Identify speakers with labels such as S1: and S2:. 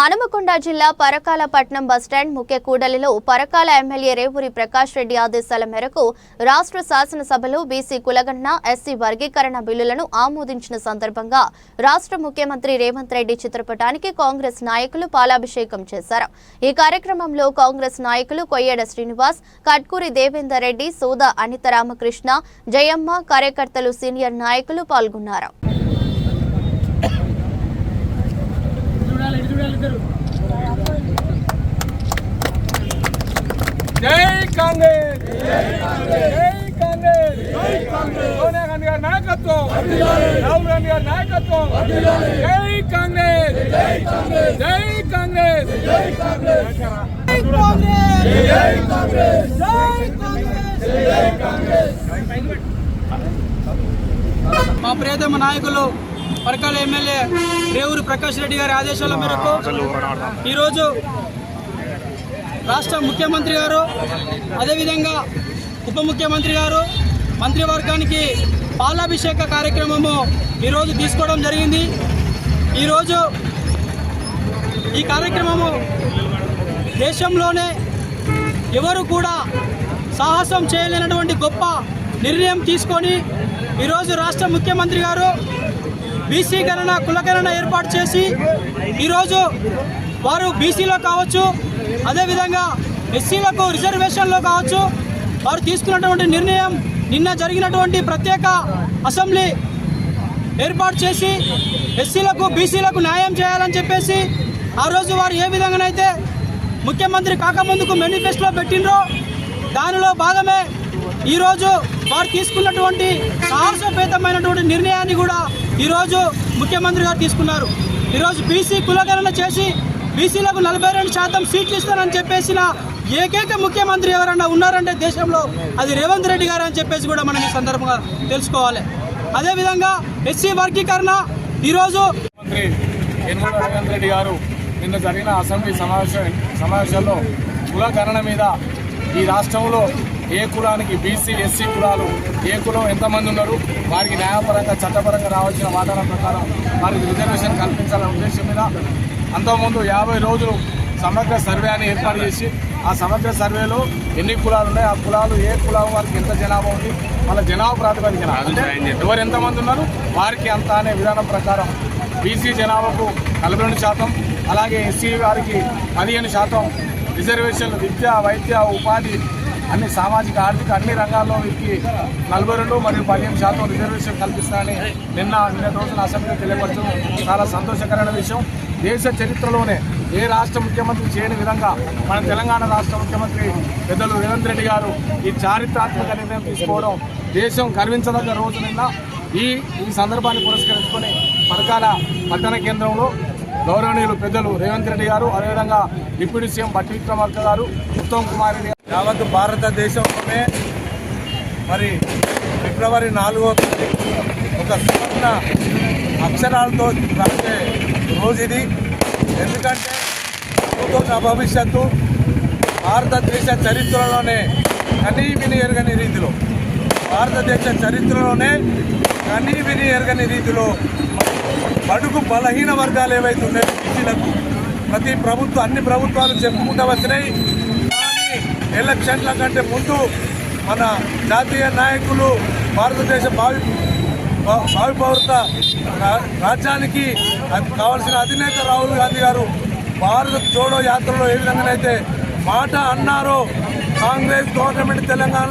S1: హనుమకొండ జిల్లా పరకాల పట్నం బస్టాండ్ ముఖ్య కూడలిలో పరకాల ఎమ్మెల్యే రేవూరి ప్రకాష్ రెడ్డి ఆదేశాల మేరకు రాష్ట్ర శాసనసభలో బీసీ కులగణన ఎస్సీ వర్గీకరణ బిల్లులను ఆమోదించిన సందర్భంగా రాష్ట్ర ముఖ్యమంత్రి రేవంత్ రెడ్డి చిత్రపటానికి కాంగ్రెస్ నాయకులు పాలాభిషేకం చేశారు. ఈ కార్యక్రమంలో కాంగ్రెస్ నాయకులు కొయ్యేడ శ్రీనివాస్ కట్కూరి దేవేందర్ రెడ్డి సోదా అనిత రామకృష్ణ జయమ్మ కార్యకర్తలు సీనియర్ నాయకులు పాల్గొన్నారు
S2: జై కాంగ్రెస్ జై కాంగ్రెస్ సోనియా గాంధీ గారి నాయకత్వం రాహుల్ గాంధీ గారి నాయకత్వం జై కాంగ్రెస్ జై కాంగ్రెస్ జై కాంగ్రెస్ జై కాంగ్రెస్ జై కాంగ్రెస్ జై కాంగ్రెస్
S3: మా ప్రియతమ నాయకులు పరకాల ఎమ్మెల్యే రేవూరు ప్రకాష్ రెడ్డి గారి ఆదేశాల మేరకు ఈరోజు రాష్ట్ర ముఖ్యమంత్రి గారు అదేవిధంగా ఉప ముఖ్యమంత్రి గారు మంత్రివర్గానికి పాలాభిషేక కార్యక్రమము ఈరోజు తీసుకోవడం జరిగింది. ఈరోజు ఈ కార్యక్రమము దేశంలోనే ఎవరు కూడా సాహసం చేయలేనటువంటి గొప్ప నిర్ణయం తీసుకొని ఈరోజు రాష్ట్ర ముఖ్యమంత్రి గారు బీసీ గణన కులగణన ఏర్పాటు చేసి ఈరోజు వారు బీసీలో కావచ్చు అదేవిధంగా ఎస్సీలకు రిజర్వేషన్లో కావచ్చు వారు తీసుకున్నటువంటి నిర్ణయం నిన్న జరిగినటువంటి ప్రత్యేక అసెంబ్లీ ఏర్పాటు చేసి ఎస్సీలకు బీసీలకు న్యాయం చేయాలని చెప్పేసి ఆ రోజు వారు ఏ విధంగానైతే ముఖ్యమంత్రి కాకముందుకు మేనిఫెస్టోలో పెట్టినరో దానిలో భాగమే ఈరోజు వారు తీసుకున్నటువంటి సాహసోపేతమైనటువంటి నిర్ణయాన్ని కూడా ఈరోజు ముఖ్యమంత్రి గారు తీసుకున్నారు. ఈరోజు బీసీ కులగణన చేసి బీసీలకు నలభై రెండు శాతం సీట్లు ఇస్తానని చెప్పేసిన ఏకైక ముఖ్యమంత్రి ఎవరన్నా ఉన్నారంటే దేశంలో అది రేవంత్ రెడ్డి గారు అని చెప్పేసి కూడా మనం ఈ సందర్భంగా తెలుసుకోవాలి. అదేవిధంగా ఎస్సీ వర్గీకరణ ఈరోజు
S2: మంత్రి యనమల రేవంత్ రెడ్డి గారు నిన్న జరిగిన అసెంబ్లీ సమావేశ సమావేశంలో కులకరణ మీద ఈ రాష్ట్రంలో ఏ కులానికి బీసీ ఎస్సీ కులాలు ఏ కులం ఎంతమంది ఉన్నారు వారికి న్యాయపరంగా చట్టపరంగా రావాల్సిన వాటాల ప్రకారం వారికి రిజర్వేషన్ కల్పించాలనే ఉద్దేశం మీద అంతకుముందు యాభై రోజులు సమగ్ర సర్వే అని ఏర్పాటు చేసి ఆ సమగ్ర సర్వేలో ఎన్ని కులాలు ఉన్నాయి ఆ కులాలు ఏ కులం వారికి ఎంత జనాభా ఉంది వాళ్ళ జనాభా ప్రాతిపదికన. ఎవరు ఎంతమంది ఉన్నారు వారికి అంత అనే విధానం ప్రకారం బీసీ జనాభాకు నలభై రెండు శాతం అలాగే ఎస్సీ వారికి పదిహేను శాతం రిజర్వేషన్లు విద్య వైద్య ఉపాధి అన్ని సామాజిక ఆర్థిక అన్ని రంగాల్లో వీరికి నలభై రెండు మరియు పదిహేను శాతం రిజర్వేషన్ కల్పిస్తారని నిన్న నిన్న రోజున అసెంబ్లీ తెలియపరచడం చాలా సంతోషకరమైన విషయం. దేశ చరిత్రలోనే ఏ రాష్ట్ర ముఖ్యమంత్రి చేయని విధంగా మన తెలంగాణ రాష్ట్ర ముఖ్యమంత్రి పెద్దలు రేవంత్ రెడ్డి గారు ఈ చారిత్రాత్మక నిర్ణయం తీసుకోవడం దేశం గర్వించదగ్గ రోజు నిన్న. ఈ ఈ సందర్భాన్ని పురస్కరించుకొని పరకాల పట్టణ కేంద్రంలో గౌరవనీయులు పెద్దలు రేవంత్ రెడ్డి గారు అదేవిధంగా డిప్యూటీ సీఎం బట్టి విక్రమార్క గారు ఉత్తమ్ కుమార్ రెడ్డి గారు
S4: యావత్ భారతదేశంలోనే మరి ఫిబ్రవరి నాలుగో తారీఖు ఒక సువర్ణ అక్షరాలతో రాసే రోజు ఇది ఎందుకంటే ప్రభుత్వ భవిష్యత్తు భారతదేశ చరిత్రలోనే కనీ విని ఎరగని రీతిలో భారతదేశ చరిత్రలోనే కనీ విని ఎరగని రీతిలో బడుగు బలహీన వర్గాలు ఏవైతే ఉన్నాయో ప్రతి ప్రభుత్వం అన్ని ప్రభుత్వాలు చెప్పుకుంటూ వచ్చినాయి. ఎలక్షన్ల కంటే ముందు మన జాతీయ నాయకులు భారతదేశ భావి భా- భావి పౌరత రా- రాజ్యానికి అది కావాల్సిన అధినేత రాహుల్ గాంధీ గారు భారత జోడో యాత్రలో ఏ విధంగానైతే మాట అన్నారో కాంగ్రెస్ గవర్నమెంట్ తెలంగాణలో